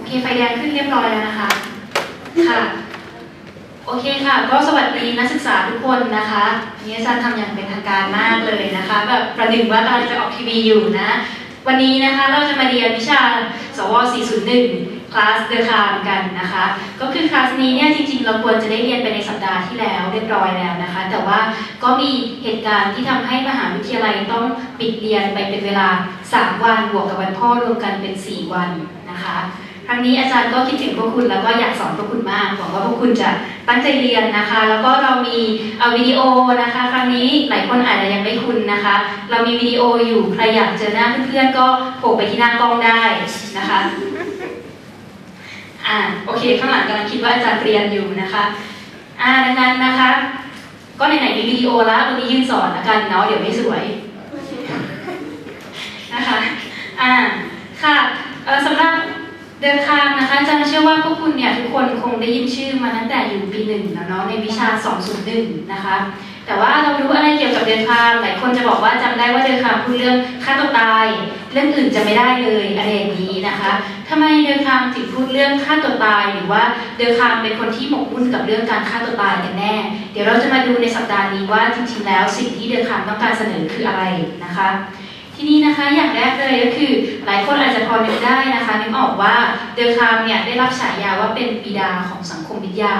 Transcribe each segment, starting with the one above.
โอเคไฟแดงขึ้นเรียบร้อยแล้วนะคะ ค่ะ โอเคค่ะ ก็สวัสดีนักศึกษาทุกคนนะคะวันนี้อาจารย์ทำอย่างเป็นทางการมากเลยนะคะ แบบประหนึ่งว่ากำลังจะออกทีวีอยู่นะ วันนี้นะคะเราจะมาเรียนวิชา สว 401 คลาสเดอะคามกันนะคะ ก็คือคลาสนี้เนี่ยจริงๆ เราควรจะได้เรียนไปในสัปดาห์ที่แล้วเรียบร้อยแล้วนะคะ แต่ว่าก็มีเหตุการณ์ที่ทำให้มหาวิทยาลัยต้องปิดเรียนไปเป็นเวลา 3 วันบวกกับวันพ่อรวมกันเป็น 4 วันนะคะค รั้งนี้อาจารย์ก็คิดถึงพวกคุณแล้วก็อยากสอนพวกคุณมากหวังว่าพวกคุณจะตั้งใจเรียนนะคะ แล้วก็เรามีวิดีโอนะคะ ครั้งนี้หลายคนอาจจะยังไม่คุ้นนะคะ เรามีวิดีโออยู่ใครอยากเจอหน้าเพื่อนๆก็โผล่ไปที่หน้ากล้องได้นะคะอ่าโอเคข้างหลังกำลังคิดว่าอาจารย์เรียนอยู่นะคะอ่าดังนั้นนะคะ ก็ไหนๆมีวิดีโอแล้ววันนี้ยืนสอนละกันเนาะเดี๋ยวไม่สวย นะคะ อ่า ค่ะเอ่อสำหรับ เดินทางนะคะอาจารย์เชื่อว่าพวกคุณเนี่ยทุกคนคงได้ยินชื่อมาตั้งแต่อยู่ปีหนึ่งแล้วเนาะในวิชา 201 นะคะ แต่ว่าเรารู้อะไรเกี่ยวกับเดินทางหลายคนจะบอกว่าจำได้ว่าเดินทางพูดเรื่องฆ่าตัวตาย เรื่องอื่นจะไม่ได้เลยอะไรอย่างนี้นะคะทำไมเดินทางถึงพูดเรื่องฆ่าตัวตายหรือว่าเดินทางเป็นคนที่หมกมุ่นกับเรื่องการฆ่าตัวตายกันแน่ เดี๋ยวเราจะมาดูในสัปดาห์นี้ว่าจริงๆแล้วสิ่งที่เดินทางต้องการเสนอคืออะไรนะคะ ทีนี้นะคะอย่างแรกเลยก็คือ หลายคนอาจจะพอนึกได้นะคะนึกออกว่าเดอคามเนี่ยได้รับฉายาว่าเป็นบิดาของสังคมวิทยา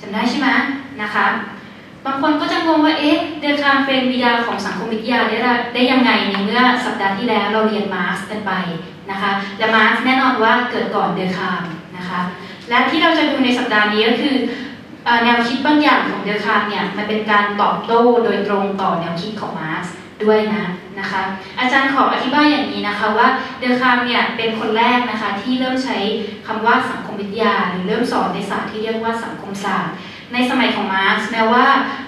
จำได้ใช่ไหมนะคะบางคนก็จะงงว่าเอ๊ะเดอคามเป็นบิดาของสังคมวิทยาได้ได้ยังไงในเมื่อสัปดาห์ที่แล้วเราเรียนมาร์กกันไปนะคะและมาร์กแน่นอนว่าเกิดก่อนเดอคามนะคะและที่เราจะดูในสัปดาห์นี้ก็คือแนวคิดบางอย่างของเดอคามเนี่ยมันเป็นการตอบโต้โดยตรงต่อแนวคิดของมาร์ก ด้วยนะนะคะ อาจารย์ขออธิบายอย่างนี้นะคะว่าเดอคามเนี่ยเป็นคนแรกนะคะที่เริ่มใช้คำว่าสังคมวิทยา หรือเริ่มสอนในศาสตร์ที่เรียกว่าสังคมศาสตร์ในสมัยของมาร์กแม้ว่า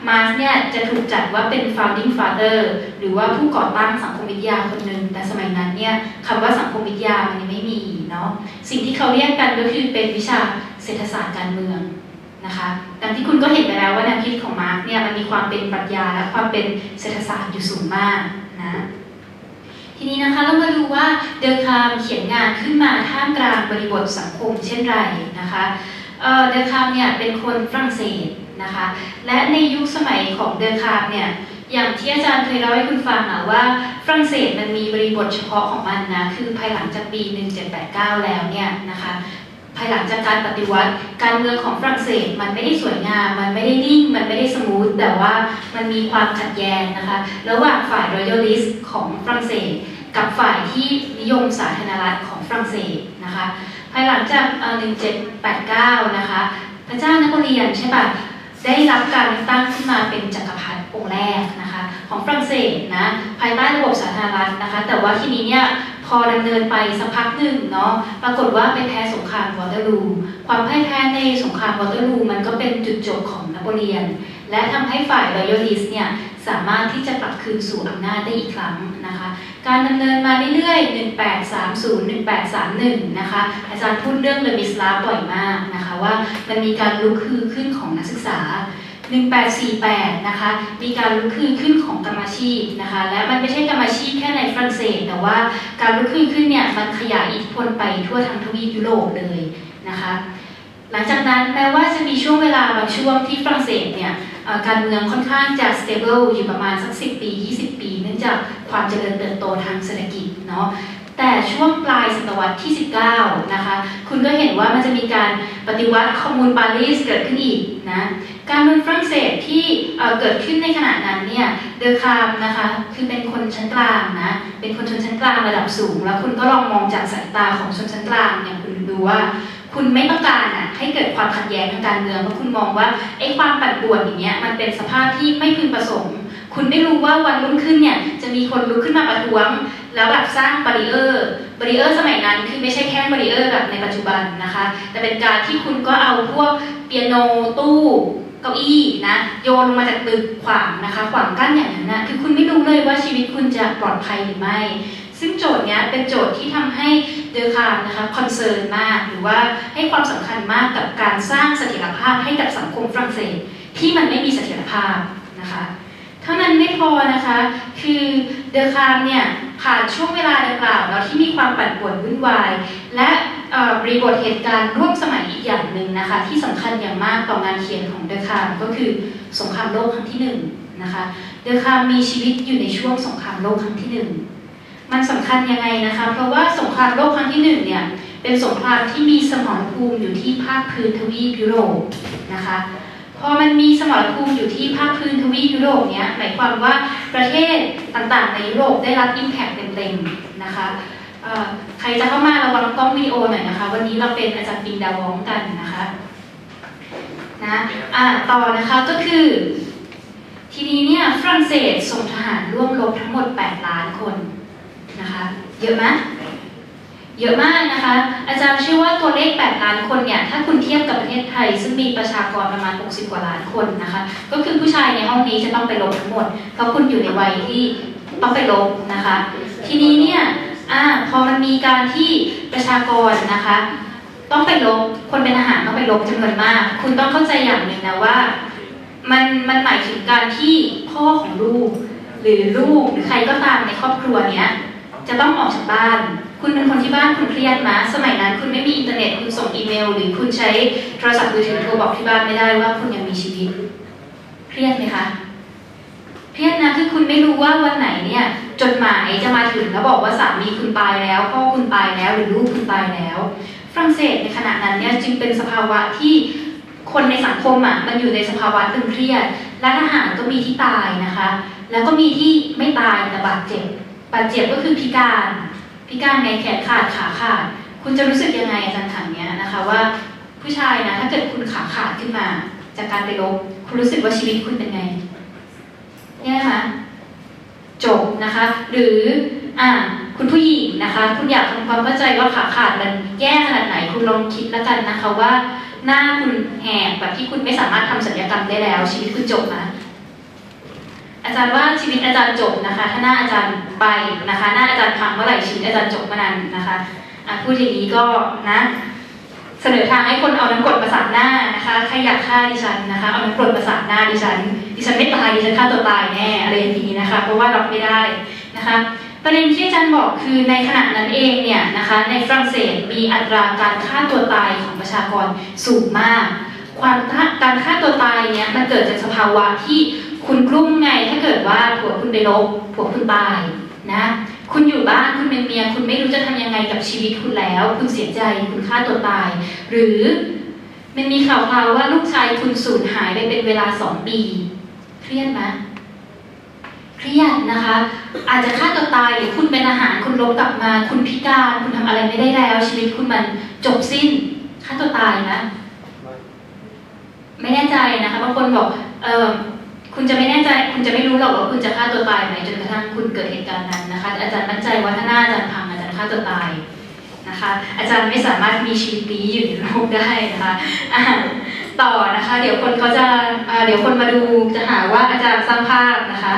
มาร์กเนี่ยจะถูกจัดว่าเป็น founding father หรือว่าผู้ก่อตั้งสังคมวิทยาคนหนึ่งแต่สมัยนั้นเนี่ยคำว่าสังคมวิทยามันยังไม่มีเนาะสิ่งที่เขาเรียกกันก็คือเป็นวิชาเศรษฐศาสตร์การเมือง นะคะดังที่คุณก็เห็นไปแล้วว่าแนวคิดของมาร์กเนี่ยมันมีความเป็นปรัชญาและความเป็นเศรษฐศาสตร์อยู่สูงมากนะทีนี้นะคะเรามาดูว่าเดอคามเขียนงานขึ้นมาท่ามกลางบริบทสังคมเช่นไรนะคะเดอคามเนี่ยเป็นคนฝรั่งเศสนะคะและในยุคสมัยของเดอคามเนี่ยอย่างที่อาจารย์เคยเล่าให้คุณฟังนะว่าฝรั่งเศสมันมีบริบทเฉพาะของมันนะคือภายหลังจากปี 1789 แล้วเนี่ยนะคะ ภายหลังจากการปฏิวัติ การเมืองของฝรั่งเศสมันไม่ได้สวยงาม มันไม่ได้นิ่ง มันไม่ได้สมูท แต่ว่ามันมีความขัดแย้งนะคะ ระหว่างฝ่ายรอยัลลิสต์ของฝรั่งเศส กับฝ่ายที่นิยมสาธารณรัฐของฝรั่งเศสนะคะ ภายหลังจาก 1789 นะคะ พระเจ้านโปเลียนใช่ปะได้รับการตั้งขึ้นมาเป็นจักรพรรดิองค์แรกนะคะ ของฝรั่งเศสนะ ภายใต้ระบบสาธารณรัฐนะคะ แต่ว่าทีนี้เนี่ย พอดำเนินไปสักพักหนึ่งเนาะปรากฏว่าไปแพ้สงครามวอเตอร์ลูความพ่ายแพ้ในสงครามวอเตอร์ลูมันก็เป็นจุดจบของนโปเลียน และทำให้ฝ่ายรอยัลลิสเนี่ยสามารถที่จะกลับคืนสู่อำนาจได้อีกครั้งนะคะ การดำเนินมาเรื่อยๆ 1830 1831 นะคะ อาจารย์พูดเรื่องเลมิสลาบ่อยมากนะคะว่ามันมีการลุกฮือขึ้นของนักศึกษา 1848 นะคะ มีการลุกฮือขึ้นของกรรมชีพนะคะ และมันไม่ใช่กรรมชีพแค่ในฝรั่งเศส แต่ว่าการลุกฮือขึ้นเนี่ยมันขยายอิทธิพลไปทั่วทั้งทวีปยุโรปเลยนะคะ หลังจากนั้นแม้ว่าจะมีช่วงเวลาบางช่วงที่ฝรั่งเศสเนี่ยการเมืองค่อนข้างจะ stable อยู่ประมาณสัก 10 ปี 20 ปี เนื่องจากความเจริญเติบโตทางเศรษฐกิจเนาะ แต่ช่วงปลายศตวรรษที่ 19 นะคะ คุณก็เห็นว่ามันจะมีการปฏิวัติคอมมูนปารีสเกิดขึ้นอีกนะ การเมืองฝรั่งเศสที่เเกิดขึ้นในขณะนั้นเนี่ยเดอคามนะคะ คือเป็นคนชั้นกลางนะ เป็นคนชนชั้นกลางระดับสูง แล้วคุณก็ลองมองจากสายตาของชนชั้นกลางเนี่ยคุณดูว่าคุณไม่ต้องการอะให้เกิดความขัดแย้งทางการเมืองเพราะคุณมองว่าไอ้ความปั่นป่วนอย่างเงี้ยมันเป็นสภาพที่ไม่พึงประสงค์ คุณไม่รู้ว่าวันรุ่งขึ้นเนี่ยจะมีคนลุกขึ้นมาประท้วง แล้วแบบสร้างบาริเออร์บาริเออร์สมัยนั้นคือไม่ใช่แค่บาริเออร์แบบในปัจจุบันนะคะ แต่เป็นการที่คุณก็เอาพวกเปียโนตู้เก้าอี้นะโยนลงมาจากตึกขวางนะคะ ขวางกั้นอย่างนั้นนะคือคุณไม่รู้เลยว่าชีวิตคุณจะปลอดภัยหรือไม่ ซึ่งโจทย์เนี้ยเป็นโจทย์ที่ทำให้เดอคามนะคะคอนเซิร์นมากหรือว่าให้ความสำคัญมากกับการสร้างเสถียรภาพให้กับสังคมฝรั่งเศส ที่มันไม่มีเสถียรภาพนะคะ เท่านั้นไม่พอนะคะ คือเดอคามเนี่ยผ่านช่วงเวลาดังกล่าวแล้วที่มีความปั่นป่วนวุ่นวาย และบริบทเหตุการณ์ร่วมสมัยอีกอย่างหนึ่งนะคะที่สำคัญอย่างมากต่องานเขียนของเดอคามก็คือสงครามโลกครั้งที่หนึ่งนะคะเดอคามมีชีวิตอยู่ในช่วงสงครามโลกครั้งที่หนึ่งมันสำคัญยังไงนะคะเพราะว่าสงครามโลกครั้งที่หนึ่งเนี่ยเป็นสงครามที่มีสมรภูมิอยู่ที่ภาคพื้นทวีปยุโรปนะคะ พอมันมีสมรภูมิอยู่ที่ภาคพื้นทวีปยุโรปเนี้ยหมายความว่าประเทศต่างๆ ในยุโรปได้รับอิมแพคเต็มๆนะคะใครจะเข้ามาระวังกล้องวิดีโอหน่อยนะคะ วันนี้เราเป็นอาจารย์ปิงดาวองกันนะคะนะอ่าต่อนะคะก็คือ ทีนี้เนี่ยฝรั่งเศสส่งทหารร่วมรบทั้งหมด 8 ล้านคนนะคะ เยอะไหม เยอะมากนะคะ อาจารย์เชื่อว่าตัวเลข 8 ล้านคนเนี่ย ถ้าคุณเทียบกับประเทศไทย ซึ่งมีประชากรประมาณ 60 กว่าล้านคนนะคะ ก็คือผู้ชายในห้องนี้จะต้องไปลบทั้งหมด เพราะคุณอยู่ในวัยที่ต้องไปลบนะคะ ทีนี้เนี่ยอพอมันมีการที่ประชากรนะคะ ต้องไปลบ คนเป็นทหารต้องไปลบจำนวนมาก คุณต้องเข้าใจอย่างหนึ่งนะว่า มันมันหมายถึงการที่พ่อของลูก หรือลูกหรือใครก็ตามในครอบครัวเนี้ยจะต้องออกจากบ้าน คุณเป็นคนที่บ้านคุณเครียดมาสมัยนั้น คุณไม่มีอินเทอร์เน็ตคุณส่งอีเมล หรือคุณใช้โทรศัพท์มือถือโทรบอกที่บ้านไม่ได้ว่าคุณยังมีชีวิต เครียดไหมคะเครียดนะคือคุณไม่รู้ว่าวันไหนเนี่ยจดหมายจะมาถึงแล้วบอกว่าสามีคุณตายแล้วพ่อคุณตายแล้วหรือลูกคุณตายแล้วฝรั่งเศสในขณะนั้นเนี่ยจึงเป็นสภาวะที่คนในสังคมอะมันอยู่ในสภาวะตึงเครียดและทหารก็มีที่ตายนะคะ แล้วก็มีที่ไม่ตายแต่บาดเจ็บ บาดเจ็บก็คือพิการ พิการในแขนขาดขาขาด คุณจะรู้สึกยังไงอาจารย์ถามเนี้ยนะคะว่าผู้ชายนะถ้าเกิดคุณขาขาดขึ้นมา จากการไปลบคุณรู้สึกว่าชีวิตคุณเป็นไงเนี่ยนะคะจบนะคะ หรืออ่าคุณผู้หญิงนะคะ คุณอยากทำความเข้าใจว่าขาขาดมันแย่ขนาดไหนคุณลองคิดแล้วกันนะคะว่าหน้าคุณแหกแบบที่คุณไม่สามารถทำศัลยกรรมได้แล้ว ชีวิตคุณจบนะ อาจารย์ว่าชีวิตอาจารย์จบนะคะ ถ้าหน้าอาจารย์ไปนะคะ หน้าอาจารย์พังเมื่อไหร่ชีวิตอาจารย์จบเมื่อนั้นนะคะะพูดอย่างนี้ก็นะเสนอทางให้คนเอาน้ำกรดประสาทหน้านะคะใครอยากฆ่าดิฉันนะคะ เอาน้ำกรดประสาทหน้าดิฉัน ดิฉันไม่ตายดิฉันฆ่าตัวตายแน่อะไรอย่างนี้นะคะ เพราะว่ารับไม่ได้นะคะ ประเด็นที่อาจารย์บอกคือในขณะนั้นเองเนี่ยนะคะ ในฝรั่งเศสมีอัตราการฆ่าตัวตายของประชากรสูงมาก ความการฆ่าตัวตายเนี่ยมันเกิดจากสภาวะที่ คุณกลุ้มไงถ้าเกิดว่าผัวคุณไปลบผัวคุณตายนะ คุณอยู่บ้านคุณเป็นเมีย คุณไม่รู้จะทำยังไงกับชีวิตคุณแล้ว คุณเสียใจคุณฆ่าตัวตาย หรือมันมีข่าวคราวว่าลูกชายคุณสูญหายไปเป็นเวลาสองปีเครียดไหมเครียดนะคะ อาจจะฆ่าตัวตายหรือคุณเป็นอาหารคุณลบกลับมา คุณพิการคุณทำอะไรไม่ได้แล้ว ชีวิตคุณมันจบสิ้นฆ่าตัวตายนะ ไม่แน่ใจนะคะบางคนบอกเออ คุณจะไม่แน่ใจ คุณจะไม่รู้หรอกว่าคุณจะฆ่าตัวตายไหมจนกระทั่งคุณเกิดเหตุการณ์นั้นนะคะ อาจารย์มั่นใจว่าถ้าหน้าอาจารย์พังอาจารย์ฆ่าตัวตายนะคะ อาจารย์ไม่สามารถมีชีวิตนี้อยู่ในโลกได้นะคะต่อนะคะ เดี๋ยวคนเขาจะเดี๋ยวคนมาดูจะหาว่าอาจารย์สร้างภาพนะคะ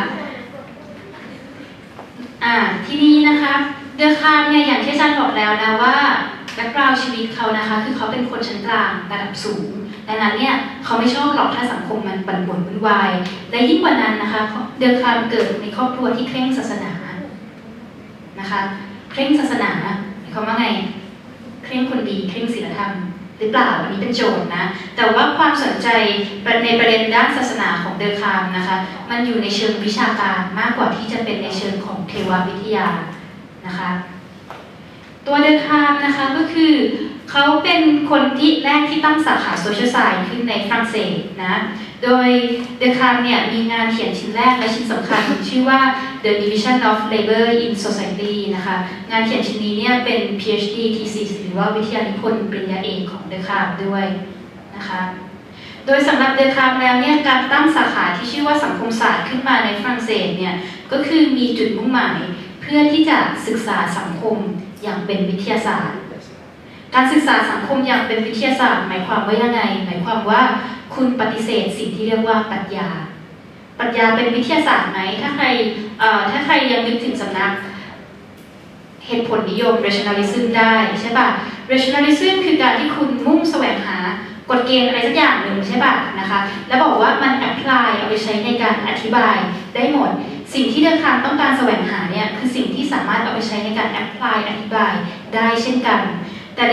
อ่าทีนี้นะคะเดือคามเนี่ยอย่างที่อาจารย์บอกแล้วนะว่าแบ็กกราวชีวิตเขานะคะ คือเขาเป็นคนชั้นกลางระดับสูง ดังนั้นเนี่ยเขาไม่ชอบหรอกถ้าสังคมมันปั่นป่วนวุ่นวาย และยิ่งกว่านั้นนะคะ เดอคามเกิดในครอบครัวที่เคร่งศาสนานะคะเคร่งศาสนาหมายความว่าไงเคร่งคนดีเคร่งศีลธรรมหรือเปล่าอันนี้เป็นโจทย์นะ แต่ว่าความสนใจในประเด็นด้านศาสนาของเดอคามนะคะ มันอยู่ในเชิงวิชาการมากกว่าที่จะเป็นในเชิงของเทววิทยานะคะ ตัวเดอคามนะคะก็คือ เขาเป็นคนที่แรกที่ตั้งสาขาโซเชียลไซน์ขึ้นในฝรั่งเศสนะ โดยเดอคามเนี่ยมีงานเขียนชิ้นแรกและชิ้นสำคัญ ชื่อว่า The Division of Labor in Society นะคะ งานเขียนชิ้นนี้เนี่ยเป็น PhD thesis หรือว่าวิทยานิพนธ์ปริญญาเอกของเดอคามด้วยนะคะโดยสำหรับเดอคามแล้วเนี่ยการตั้งสาขาที่ชื่อว่าสังคมศาสตร์ขึ้นมาในฝรั่งเศสเนี่ยก็คือมีจุดมุ่งหมายเพื่อที่จะศึกษาสังคมอย่างเป็นวิทยาศาสตร์ การศึกษาสังคมอย่างเป็นวิทยาศาสตร์ หมายความว่ายังไง หมายความว่าคุณปฏิเสธสิ่งที่เรียกว่าปรัชญา ปรัชญาเป็นวิทยาศาสตร์ไหม ถ้าใครถ้าใครยังนึกถึงสำนักเหตุผลนิยม rationalism ได้ใช่ป่ะ rationalism คือการที่คุณมุ่งแสวงหากฎเกณฑ์อะไรสักอย่างหนึ่งใช่ป่ะนะคะ แล้วบอกว่ามัน apply เอาไปใช้ในการอธิบายได้หมด สิ่งที่เดอคามต้องการแสวงหาเนี่ยคือสิ่งที่สามารถเอาไปใช้ในการ apply อธิบายได้เช่นกัน แต่